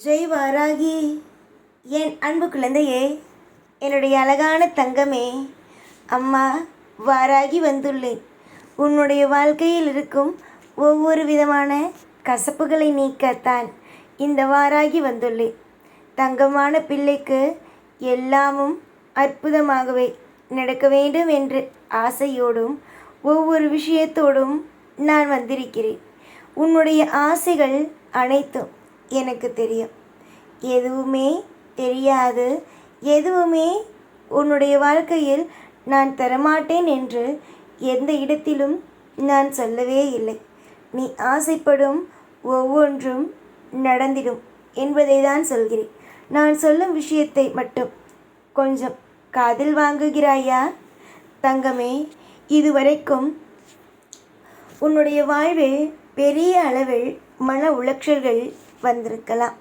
ஜெய் வாராகி என் அன்பு குழந்தையே என்னுடைய அழகான தங்கமே அம்மா வாராகி வந்துள்ளேன் உன்னுடைய வாழ்க்கையில் இருக்கும் ஒவ்வொரு விதமான கசப்புகளை நீக்கத்தான் இந்த வாராகி வந்துள்ளேன் தங்கமான பிள்ளைக்கு எல்லாமும் அற்புதமாகவே நடக்க வேண்டும் என்று ஆசையோடும் ஒவ்வொரு விஷயத்தோடும் நான் வந்திருக்கிறேன். உன்னுடைய ஆசைகள் அனைத்தும் எனக்கு தெரியும். எதுவுமே தெரியாது. எதுவுமே உன்னுடைய வாழ்க்கையில் நான் தரமாட்டேன் என்று எந்த இடத்திலும் நான் சொல்லவே இல்லை. நீ ஆசைப்படும் ஒவ்வொன்றும் நடந்திடும் என்பதை தான் சொல்கிறேன். நான் சொல்லும் விஷயத்தை மட்டும் கொஞ்சம் காதில் வாங்குகிறாயா? தங்கமே இதுவரைக்கும் உன்னுடைய வாழ்வில் பெரிய அளவில் மன உளைச்சல்கள் வந்திருக்கலாம்.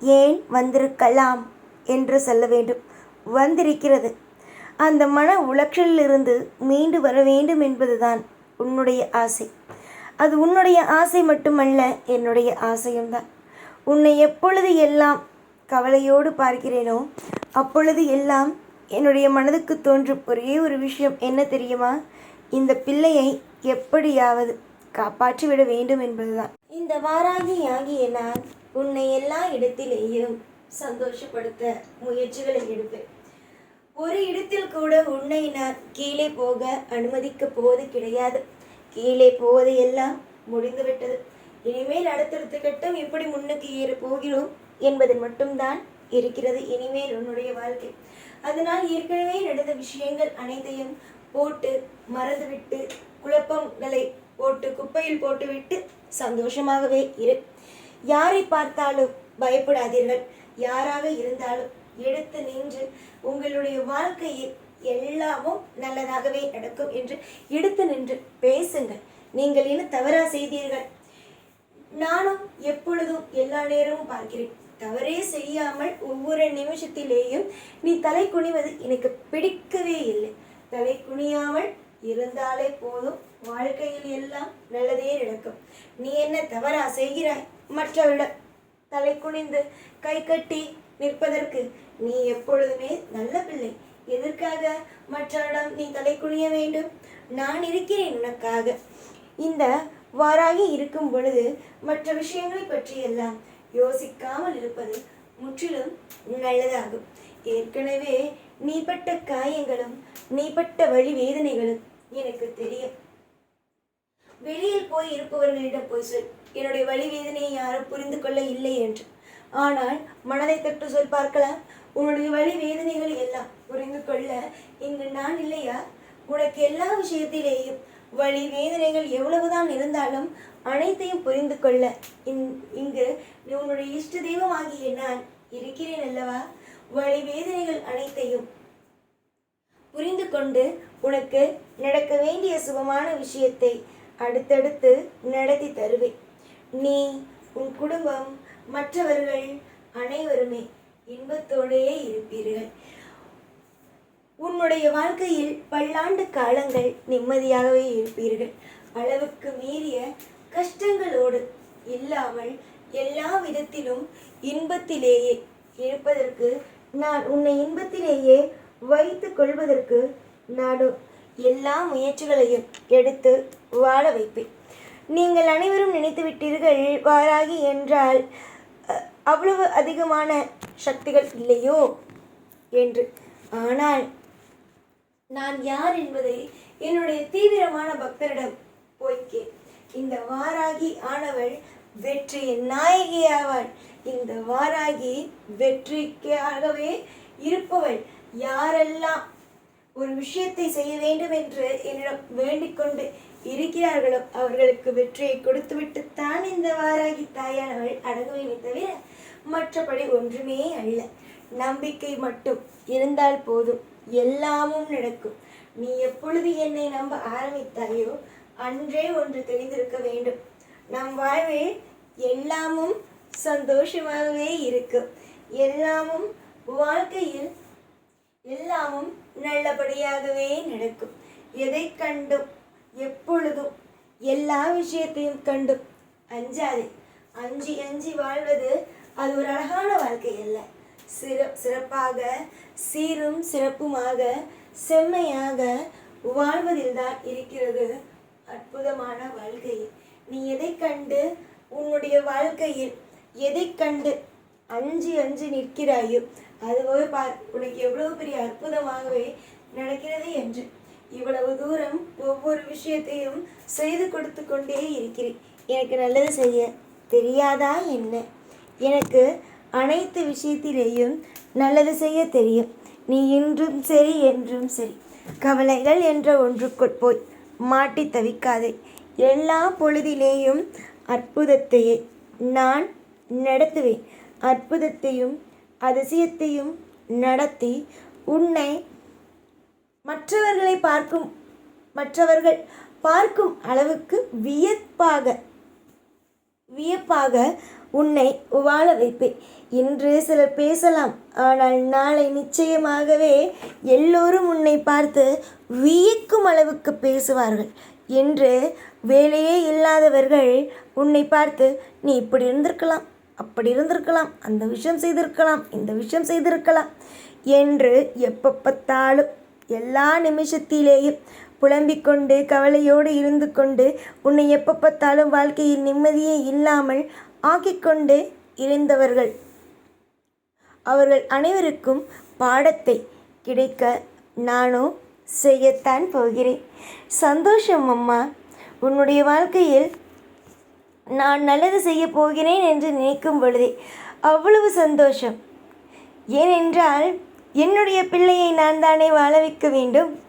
ஏன் வந்திருக்கலாம் என்று சொல்ல வேண்டும். வந்திருக்கிறது. அந்த மன உளைச்சலிலிருந்து மீண்டு வர வேண்டும் என்பதுதான் உன்னுடைய ஆசை. அது உன்னுடைய ஆசை மட்டுமல்ல என்னுடைய ஆசையும் தான் உன்னை எப்பொழுது எல்லாம் கவலையோடு பார்க்கிறேனோ அப்பொழுது எல்லாம் என்னுடைய மனதுக்கு தோன்றும் ஒரே ஒரு விஷயம் என்ன தெரியுமா? இந்த பிள்ளையை எப்படியாவது காப்பாற்றிவிட வேண்டும் என்பதுதான். இந்த வாராகி ஆகிய நான் உன்னை எல்லா இடத்திலேயும் சந்தோஷப்படுத்த முயற்சிகளை எடுப்பேன். ஒரு இடத்தில் கூட உன்னை நான் கீழே போக அனுமதிக்க போவது கிடையாது. கீழே போவது எல்லாம் முடிந்துவிட்டது இனிமேல் அடுத்தடுத்த கட்டம் எப்படி முன்னுக்கு ஏற போகிறோம் என்பது மட்டும்தான் இருக்கிறது இனிமேல் உன்னுடைய வாழ்க்கை. அதனால் ஏற்கனவே நடந்த விஷயங்கள் அனைத்தையும் போட்டு மறந்துவிட்டு குழப்பங்களை போட்டு குப்பையில் போட்டுவிட்டு சந்தோஷமாகவே இரு. யாரை பார்த்தாலும் பயப்படாதீர்கள். யாராக இருந்தாலும் எடுத்து நின்று உங்களுடைய வாழ்க்கையில் எல்லாமும் நல்லதாகவே நடக்கும் என்று எடுத்து நின்று பேசுங்கள். நீங்கள் என்ன தவறா செய்தீர்கள்? நானும் எப்பொழுதும் எல்லா நேரமும் பார்க்கிறேன். தவறே செய்யாமல் ஒவ்வொரு நிமிஷத்திலேயும் நீ தலை குனிவது எனக்கு பிடிக்கவே இல்லை. தலை குனியாமல் இருந்தாலே போதும். வாழ்க்கையில் எல்லாம் நல்லதே நடக்கும். நீ என்ன தவறா செய்கிறாய்? மற்றவரிடம் தலை குனிந்து கை கட்டி நிற்பதற்கு நீ எப்பொழுதுமே நல்ல பிள்ளை. எதற்காக மற்றவரிடம் நீ தலை குனிய வேண்டும்? நான் இருக்கிறேன் உனக்காக. இந்த வாராகி இருக்கும் பொழுது மற்ற விஷயங்களை பற்றி எல்லாம் யோசிக்காமல் இருப்பது முற்றிலும் நல்லதாகும். ஏற்கனவே நீப்பட்ட காயங்களும் நீப்பட்ட வழி வேதனைகளும் எனக்கு தெரியும். வெளியில் போய் இருப்பவர்களிடம் போய் சொல். என்னுடைய வழி வேதனையை யாரும் புரிந்து கொள்ள இல்லை என்று. ஆனால் மனதை தொட்டு சொல் பார்க்கலாம். உன்னுடைய வழி வேதனைகள் எல்லாம் புரிந்து கொள்ள இங்கு நான் இல்லையா? உனக்கு எல்லா விஷயத்திலேயும் வழி வேதனைகள் எவ்வளவுதான் இருந்தாலும் அனைத்தையும் புரிந்து கொள்ள. இங்கு நீ உன்னுடைய இஷ்ட தெய்வமாகிய நான் இருக்கிறேன் அல்லவா? வழி வேதனைகள் அனைத்தையும் புரிந்து கொண்டு உனக்கு நடக்க வேண்டிய சுகமான விஷயத்தை அடுத்தடுத்து நடத்தி தருவேன். நீ உன் குடும்பம் மற்றவர்கள் அனைவருமே இன்பத்தோடையே இருப்பீர்கள். உன்னுடைய வாழ்க்கையில் பல்லாண்டு காலங்கள் நிம்மதியாகவே இருப்பீர்கள். அளவுக்கு மீறிய கஷ்டங்களோடு இல்லாமல் எல்லா விதத்திலும் இன்பத்திலேயே இருப்பதற்கு நான் உன்னை இன்பத்திலேயே வைத்து கொள்வதற்கு நாடும் எல்லா முயற்சிகளையும் எடுத்து வாழ வைப்பேன். நீங்கள் அனைவரும் நினைத்து விட்டீர்கள் வாராகி என்றால் அவ்வளவு அதிகமான சக்திகள் இல்லையோ? என்று. ஆனால் நான் யார் என்பதை என்னுடைய தீவிரமான பக்தரிடம் போய்க்கேன் இந்த வாராகி ஆனவள் வெற்றியின் நாயகி ஆவாள். இந்த வாராகி வெற்றிக்காகவே இருப்பவள் யாரெல்லாம்? ஒரு விஷயத்தை செய்ய வேண்டும் என்று என்னிடம் வேண்டிக்கொண்டு இருக்கிறார்களோ அவர்களுக்கு வெற்றியை கொடுத்துவிட்டுத்தான் இந்த வாராகி தாயானவள் அடங்குவேனே தவிர மற்றபடி ஒன்றுமே அல்ல. நம்பிக்கை மட்டும் இருந்தால் போதும். எல்லாமும் நடக்கும். நீ எப்பொழுது என்னை நம்ப ஆரம்பித்தாயோ அன்றே ஒன்று தெரிந்திருக்க வேண்டும். நம் வாழ்வில் எல்லாமும் சந்தோஷமாகவே இருக்கும் எல்லாமும் வாழ்க்கையில் எல்லாமும் நல்லபடியாகவே நடக்கும். எதை கண்டும்? எப்பொழுதும்? எல்லா விஷயத்தையும் கண்டும். அஞ்சாதே. அஞ்சு அஞ்சி வாழ்வது அது ஒரு அழகான வாழ்க்கை அல்ல. சிற சிறப்பாக சீரும் சிறப்புமாக செம்மையாக வாழ்வதில்தான் இருக்கிறது அற்புதமான வாழ்க்கை. நீ எதை கண்டு உன்னுடைய வாழ்க்கையில் எதை கண்டு அஞ்சு அஞ்சு நிற்கிறாயோ அதுவே பார் உனக்கு எவ்வளவு பெரிய அற்புதமாகவே நடக்கிறது என்று இவ்வளவு தூரம் ஒவ்வொரு விஷயத்தையும் செய்து கொடுத்து கொண்டே இருக்கிறேன். எனக்கு நல்லது செய்ய தெரியாதா என்ன? எனக்கு அனைத்து விஷயத்திலேயும் நல்லது செய்ய தெரியும். நீ இன்றும் சரி என்றும் சரி. கவலைகள் என்ற ஒன்றுக்குள் போய் மாட்டி தவிக்காதே. எல்லா பொழுதிலேயும் அற்புதத்தையே நான் நடத்துவேன். அற்புதத்தையும் அதிசயத்தையும் நடத்தி உன்னை மற்றவர்களை பார்க்கும் மற்றவர்கள் பார்க்கும் அளவுக்கு வியப்பாக வியப்பாக உன்னை வாழ வைப்பேன். இன்று சிலர் பேசலாம் ஆனால் நாளை நிச்சயமாகவே எல்லோரும் உன்னை பார்த்து வியக்கும் அளவுக்கு பேசுவார்கள். என்று வேலையே இல்லாதவர்கள் உன்னை பார்த்து நீ இப்படி இருந்திருக்கலாம் அப்படி இருந்திருக்கலாம் அந்த விஷயம் செய்திருக்கலாம் இந்த விஷயம் செய்திருக்கலாம் என்று எப்போ பார்த்தாலும் எல்லா நிமிஷத்திலேயும் புலம்பிக் கொண்டு கவலையோடு இருந்து கொண்டு உன்னை எப்போ பார்த்தாலும் வாழ்க்கையில் நிம்மதியே இல்லாமல் ஆக்கிக்கொண்டு இருந்தவர்கள். அவர்கள் அனைவருக்கும் பாடத்தை கிடைக்க நானும் செய்யத்தான் போகிறேன். சந்தோஷம் அம்மா. உன்னுடைய வாழ்க்கையில் நான் நல்லது செய்ய போகிறேன் என்று நினைக்கும் பொழுதே அவ்வளவு சந்தோஷம். ஏனென்றால் என்னுடைய பிள்ளையை நான் தானே வாழ வைக்க வேண்டும்.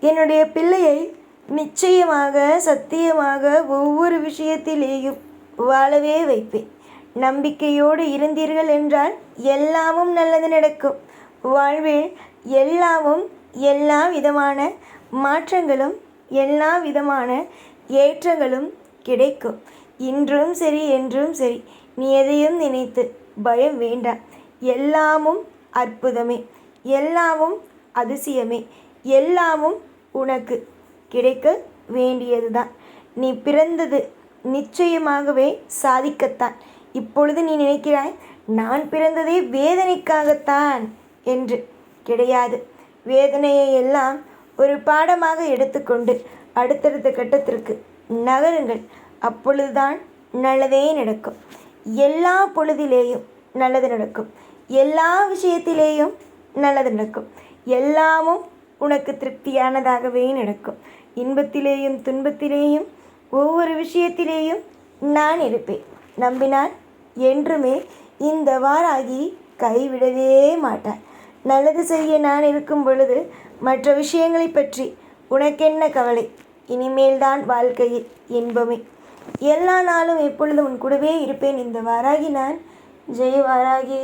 என்னுடைய பிள்ளையை நிச்சயமாக சத்தியமாக ஒவ்வொரு விஷயத்திலேயும் வாழவே வைப்பேன். நம்பிக்கையோடு இருந்தீர்கள் என்றால் எல்லாமும் நல்லது நடக்கும். வாழ்வில் எல்லாமும் எல்லா விதமான மாற்றங்களும் எல்லா விதமான ஏற்றங்களும் கிடைக்கும். இன்றும் சரி என்றும் சரி நீ எதையும் நினைத்து பயம் வேண்டாம். எல்லாமும் அற்புதமே. எல்லாமும் அதிசயமே. எல்லாமும் உனக்கு கிடைக்க வேண்டியதுதான். நீ பிறந்தது நிச்சயமாகவே சாதிக்கத்தான். இப்பொழுது நீ நினைக்கிறாய் நான் பிறந்ததே வேதனைக்காகத்தான் என்று. கிடையாது. வேதனையை எல்லாம் ஒரு பாடமாக எடுத்துக்கொண்டு அடுத்தடுத்த கட்டத்திற்கு நகருங்கள். அப்பொழுதுதான் நல்லதே நடக்கும். எல்லா பொழுதிலேயும் நல்லது நடக்கும். எல்லா விஷயத்திலேயும் நல்லது நடக்கும். எல்லாமும் உனக்கு திருப்தியானதாகவே நடக்கும். இன்பத்திலேயும் துன்பத்திலேயும் ஒவ்வொரு விஷயத்திலேயும் நான் இருப்பேன். நம்பினால் என்றுமே இந்த வாராகி கைவிடவே மாட்டார் நல்லது செய்ய நான் இருக்கும் பொழுது மற்ற விஷயங்களை பற்றி உனக்கென்ன கவலை? இனிமேல்தான் வாழ்க்கையில் இன்பமே. எல்லா நாளும் எப்பொழுதும் உன் கூடவே இருப்பேன். இந்த வாராகி நான். ஜெய வாராகி.